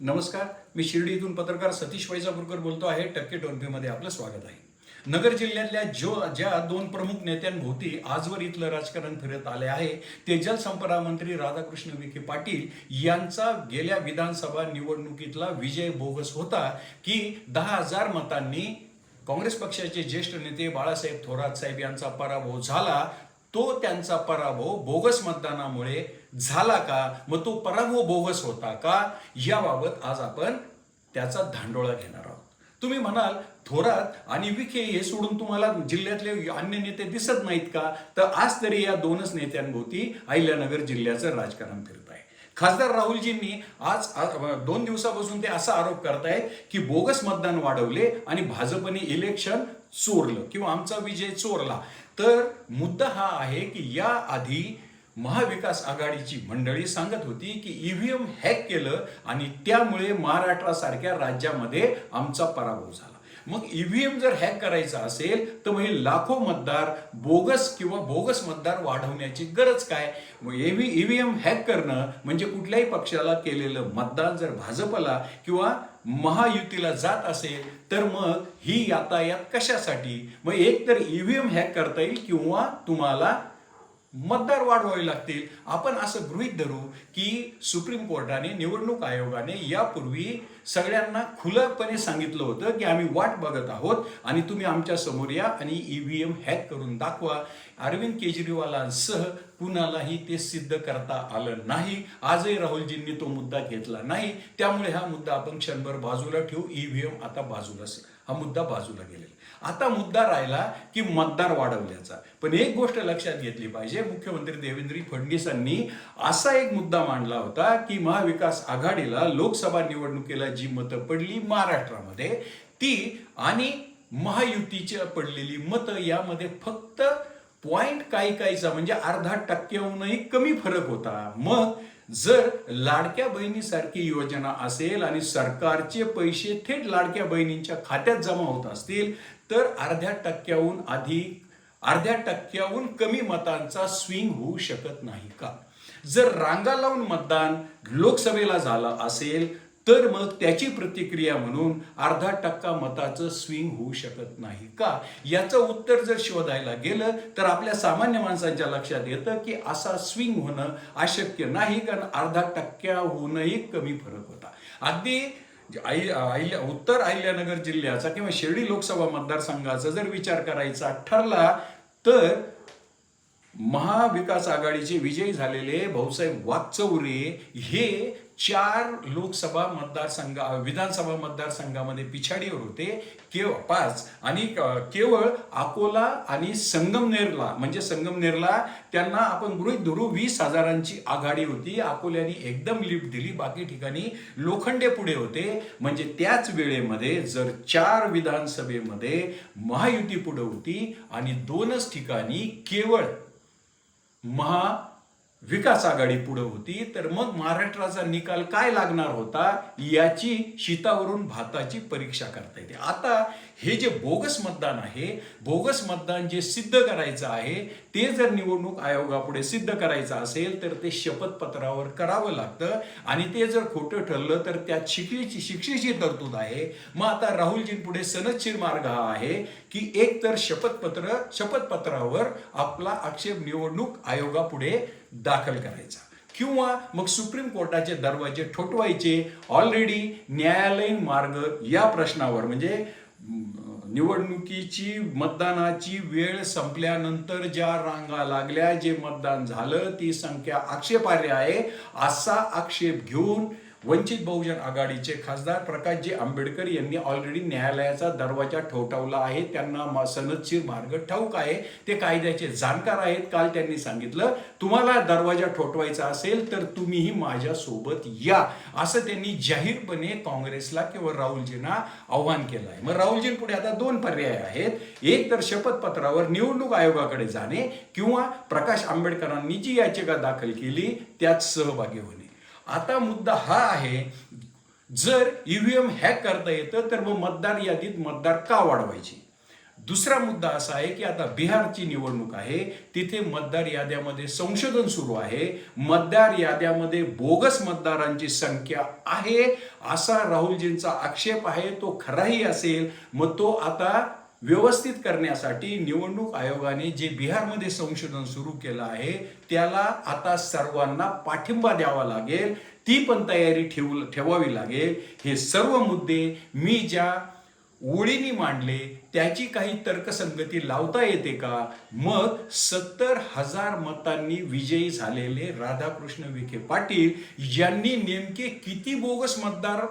नमस्कार मी शिर्डी इथून पत्रकार सतीश वैजापूरकर बोलतो आहे. टक्के टोनपेमध्ये आपलं स्वागत आहे. नगर जिल्ह्यातल्या जो ज्या दोन प्रमुख नेत्यांभोवती आजवर इथलं राजकारण फिरत आले आहे ते जलसंपदा मंत्री राधाकृष्ण विखे पाटील यांचा गेल्या विधानसभा निवडणुकीतला विजय बोगस होता की दहा हजार मतांनी काँग्रेस पक्षाचे ज्येष्ठ नेते बाळासाहेब थोरात साहेब यांचा पराभव झाला तो त्यांचा पराभव बोगस मतदानामुळे झाला का? मग तो पराभव बोगस होता का? याबाबत आज आपण त्याचा धांडोळा घेणार आहोत. तुम्ही म्हणाल थोरात आणि विखे हे सोडून तुम्हाला जिल्ह्यातले अन्य नेते दिसत नाहीत का? तर आज तरी या दोनच नेत्यांभोवती अहिल्यानगर जिल्ह्याचं राजकारण फिरत. खासदार राहुलजींनी आज दोन दिवसापासून ते असा आरोप करतायत की बोगस मतदान वाढवले आणि भाजपने इलेक्शन चोरलं किंवा आमचा विजय चोरला. तर मुद्दा हा आहे की या आधी महाविकास आघाडीची मंडळी सांगत होती की ईव्हीएम हॅक केलं आणि त्यामुळे महाराष्ट्रासारख्या राज्यामध्ये आमचा पराभव झाला. मग ईव्हीएम जर हॅक करायचा असेल तर मग हे लाखो मतदार बोगस किंवा बोगस मतदार वाढवण्याची गरज काय? मग ईव्हीएम हॅक करणं म्हणजे कुठल्याही पक्षाला केलेलं मतदान जर भाजपला किंवा महायुतीला जात असेल तर मग ही यातायात कशासाठी? मग एक तर ईव्हीएम हॅक करता येईल किंवा तुम्हाला मतदार वाढवावे लागतील. आपण असं गृहीत धरू की सुप्रीम कोर्टाने निवडणूक आयोगाने यापूर्वी सगळ्यांना खुलपणे सांगितलं होतं की आम्ही वाट बघत आहोत आणि तुम्ही आमच्यासमोर या आणि ई व्ही एम हॅक करून दाखवा. अरविंद केजरीवालांसह कुणालाही ते सिद्ध करता आलं नाही. आजही राहुलजींनी तो मुद्दा घेतला नाही. त्यामुळे हा मुद्दा आपण क्षणभर बाजूला ठेवू. ईव्हीएम आता बाजूला हा मुद्दा बाजूला गेलेला आता मुद्दा राहिला की मतदार वाढवल्याचा. पण एक गोष्ट लक्षात घेतली पाहिजे. मुख्यमंत्री देवेंद्र फडणवीसांनी असा एक मुद्दा मांडला होता की महाविकास आघाडीला लोकसभा निवडणुकीला जी मतं पडली महाराष्ट्रामध्ये ती आणि महायुतीच्या पडलेली मतं यामध्ये फक्त पॉइंट काही काहीचा म्हणजे अर्धा टक्क्याहूनही कमी फरक होता. मग जर लाडक्या बहिणीसारखी योजना असेल आणि सरकारचे पैसे थेट लाडक्या बहिणींच्या खात्यात जमा होत असतील तर अर्ध्या टक्क्याहून अधिक अर्ध्या टक्क्याहून कमी मतांचा स्विंग होऊ शकत नाही का? जर रांगा लावून मतदान लोकसभेला झालं असेल तर मग त्याची प्रतिक्रिया म्हणून अर्धा टक्का मताचं स्विंग होऊ शकत नाही. का? याचं उत्तर जर शोधायला गेलं तर आपल्या सामान्य माणसांच्या लक्षात येतं की असा स्विंग होणं अशक्य नाही कारण अर्धा टक्क्याहूनही कमी फरक होता. अगदी आई अहिल्या उत्तर अहिल्यानगर जिल्ह्याचा किंवा शिर्डी लोकसभा मतदारसंघाचा जर विचार करायचा ठरला तर महाविकास आघाडीचे विजयी झालेले भाऊसाहेब वाकचौरे हे चार लोकसभा मतदारसंघ विधानसभा मतदारसंघामध्ये पिछाडीवर होते केवळ पाच. आणि केवळ अकोला आणि संगमनेरला म्हणजे संगमनेरला त्यांना आपण गृहित धरू वीस हजारांची आघाडी होती. अकोल्याने एकदम लिफ्ट दिली. बाकी ठिकाणी लोखंडे पुढे होते. म्हणजे त्याच वेळेमध्ये जर चार विधानसभेमध्ये महायुती पुढे होती आणि दोनच ठिकाणी केवळ महा विकास आघाडी पुढे होती तर मग महाराष्ट्राचा निकाल काय लागणार होता याची शीतावरून भाताची परीक्षा करता येते. आता हे जे बोगस मतदान आहे बोगस मतदान जे सिद्ध करायचं आहे ते जर निवडणूक आयोगापुढे सिद्ध करायचं असेल तर ते शपथपत्रावर करावं लागतं. आणि ते जर खोटं ठरलं तर त्यात शिक्षेची शिक्षेची तरतूद आहे. मग आता राहुलजींपुढे सनदशीर मार्ग हा आहे की एक तर शपथपत्र शपथपत्रावर आपला आक्षेप निवडणूक आयोगापुढे दाखल करायचा. किंवा मग सुप्रीम कोर्टाचे दरवाजे ठोठवायचे. ऑलरेडी न्यायालयीन मार्ग या प्रश्नावर म्हणजे निवडणुकीची मतदानाची वेळ संपल्यानंतर ज्या रांगा लागल्या जे मतदान झालं ती संख्या आक्षेपार्ह आहे. असा आक्षेप घेऊन वंचित बहुजन आघाडीचे खासदार प्रकाशजी आंबेडकर यांनी ऑलरेडी न्यायालयाचा दरवाजा ठोठावला आहे. त्यांना सनदशीर मार्ग ठाऊक आहे. ते कायद्याचे जाणकार आहेत. काल त्यांनी सांगितलं तुम्हाला दरवाजा ठोठवायचा असेल तर तुम्हीही माझ्या सोबत या. असं त्यांनी जाहीरपणे काँग्रेसला किंवा राहुलजींना आव्हान केलं आहे. मग राहुलजींपुढे आता दोन पर्याय आहेत. एक तर शपथपत्रावर निवडणूक आयोगाकडे जाणे किंवा प्रकाश आंबेडकरांनी जी याचिका दाखल केली त्यात सहभागी होणे. आता मुद्दा हा आहे जर ईव्हीएम हॅक करता येतं तर मग मतदार यादीत मतदार का वाढवायचे? दुसरा मुद्दा असा आहे की आता बिहारची निवडणूक आहे तिथे मतदार याद्यामध्ये संशोधन सुरू आहे. मतदार याद्यामध्ये बोगस मतदारांची संख्या आहे असा राहुलजींचा आक्षेप आहे तो खराही असेल. मग तो आता व्यवस्थित करण्यासाठी निवडणूक आयोगाने जे बिहारमध्ये संशोधन सुरू केलं आहे त्याला आता सर्वांना पाठिंबा द्यावा लागेल. ती पण तयारी ठेवू ठेवावी लागेल. हे सर्व मुद्दे मी ज्या ओळीनी मांडले त्याची काही तर्कसंगती लावता येते का? मग सत्तर हजार मतांनी विजयी झालेले राधाकृष्ण विखे पाटील यांनी नेमके किती बोगस मतदार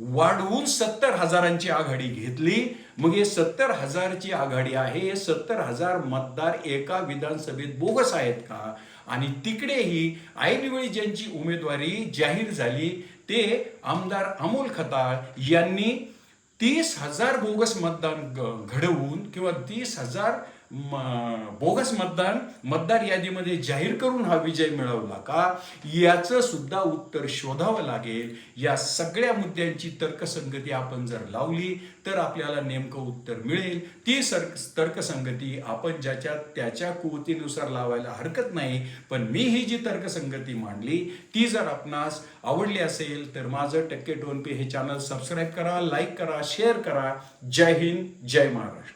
वाढवून सत्तर हजारांची आघाडी घेतली. मग हे सत्तर हजारची आघाडी आहे. हे सत्तर हजार मतदार एका विधानसभेत बोगस आहेत का? आणि तिकडेही ऐनवेळी ज्यांची उमेदवारी जाहीर झाली ते आमदार अमोल खताळ यांनी तीस हजार बोगस मतदान घडवून किंवा तीस हजार बोगस मतदान मतदार यादीमध्ये जाहीर करून हा विजय मिळवला का? याचं सुद्धा उत्तर शोधावं लागेल. या सगळ्या मुद्द्यांची तर्कसंगती आपण जर लावली तर आपल्याला नेमकं उत्तर मिळेल. ती सर तर्कसंगती आपण ज्याच्या त्याच्या कुवतीनुसार लावायला हरकत नाही पण मी ही जी तर्कसंगती मांडली ती जर आपणास आवडली असेल तर माझं टक्के टोनपे हे चॅनल सबस्क्राईब करा लाईक करा शेअर करा. जय हिंद जय महाराष्ट्र.